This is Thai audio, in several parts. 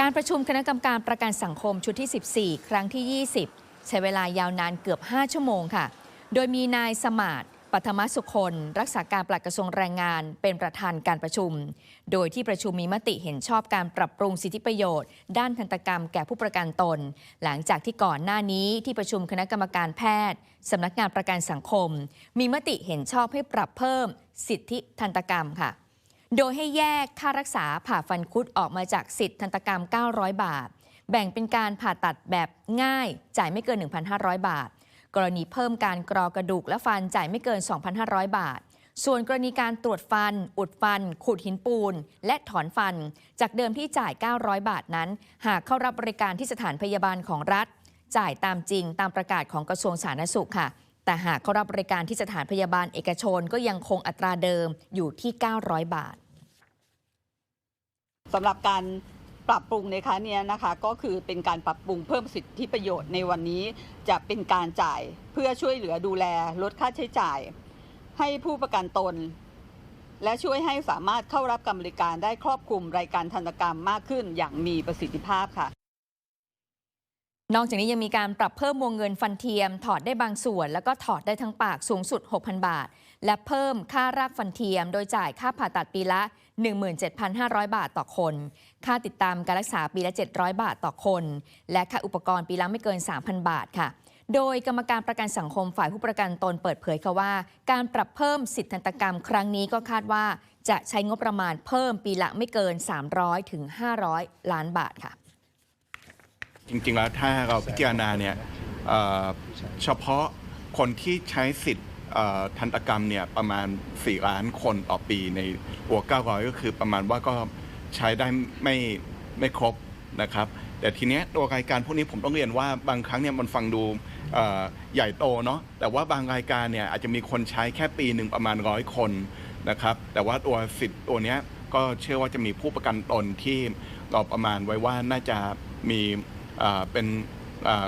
การประชุมคณะกรรมการประกันสังคมชุดที่ 14 ครั้งที่ 20 ใช้เวลายาวนานเกือบ 5 ชั่วโมงค่ะ โดยมีนายสมาร์ทปัทมสุคนรักษาการปลัดกระทรวงแรงงานเป็นประธานการประชุม โดยที่ประชุมมีมติเห็นชอบการปรับปรุงสิทธิประโยชน์ ด้านทันตกรรมแก่ผู้ประกันตน หลังจากที่ก่อนหน้านี้ที่ประชุมคณะกรรมการแพทย์สำนักงานประกันสังคม มีมติเห็นชอบให้ปรับเพิ่มสิทธิทันตกรรมค่ะ โดยให้แยกค่ารักษาผ่าฟันคุดออกมาจากสิทธิทันตกรรม 900 บาท แบ่งเป็นการผ่าตัดแบบง่าย จ่ายไม่เกิน 1,500 บาท กรณีเพิ่มการกรอกระดูกและฟันจ่ายไม่เกิน 2,500 บาท ส่วนกรณีการตรวจฟัน อุดฟัน ขูดหินปูน และถอนฟัน จากเดิมที่จ่าย 900 บาทนั้น หากเข้ารับบริการที่สถานพยาบาลของรัฐ จ่ายตามจริงตามประกาศของกระทรวงสาธารณสุขค่ะแต่หากเข้ารับบริการที่สถานพยาบาลเอกชนก็ยังคงอัตราเดิมอยู่ที่ 900 บาท สำหรับการปรับปรุงในครั้งนี้นะคะก็คือเป็นการปรับปรุงเพิ่มสิทธิประโยชน์ในวันนี้จะเป็นการจ่ายเพื่อช่วยเหลือดูแลลดค่าใช้จ่าย ให้ผู้ประกันตน และช่วยให้สามารถเข้ารับการบริการได้ครอบคลุมรายการธนกรรมมากขึ้นอย่างมีประสิทธิภาพค่ะ นอกจากนี้ยังมีการปรับเพิ่มวงเงินฟันเทียม ถอดได้บางส่วน แล้วก็ถอดได้ทั้งปากสูงสุด 6,000 บาท และเพิ่มค่ารากฟันเทียม โดยจ่ายค่าผ่าตัดปีละ 17,500 บาทต่อคน ค่าติดตามการรักษาปีละ 700 บาทต่อคน และค่าอุปกรณ์ปีละไม่เกิน 3,000 บาทค่ะ โดยกรรมการประกันสังคมฝ่ายผู้ประกันตนเปิดเผยค่ะว่า การปรับเพิ่มสิทธิทันตกรรมครั้งนี้ก็คาดว่า จะใช้งบประมาณเพิ่มปีละไม่เกิน 300ถึง500 ล้านบาทค่ะ จริงๆแล้วถ้าเราพิจารณาเนี่ยเฉพาะคนที่ใช้สิทธิ์ทันตกรรมเนี่ยประมาณ 4 ล้านคนต่อปีในหัว 900 ก็คือประมาณว่าก็ใช้ได้ไม่ไม่ครบนะครับ แต่ทีเนี้ยตัวรายการพวกนี้ผมต้องเรียนว่าบางครั้งเนี่ยมันฟังดูใหญ่โตเนาะแต่ว่าบางรายการเนี่ยอาจจะมีคนใช้แค่ปีหนึ่งประมาณร้อยคนนะครับแต่ว่าตัวสิทธิ์ตัวเนี้ยก็เชื่อว่าจะมีผู้ประกันตนที่เราประมาณไว้ว่าน่าจะมี เป็น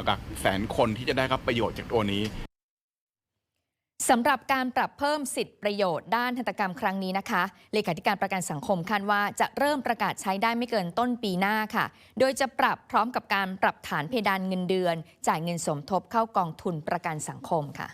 หลักแสนคนที่จะได้รับประโยชน์จากตัวนี้สำหรับการปรับเพิ่มสิทธิประโยชน์ด้านทันตกรรมครั้งนี้นะคะ เลขาธิการประกันสังคมคาดว่าจะเริ่มประกาศใช้ได้ไม่เกินต้นปีหน้าค่ะ โดยจะปรับพร้อมกับการปรับฐานเพดานเงินเดือน จ่ายเงินสมทบเข้ากองทุนประกันสังคมค่ะ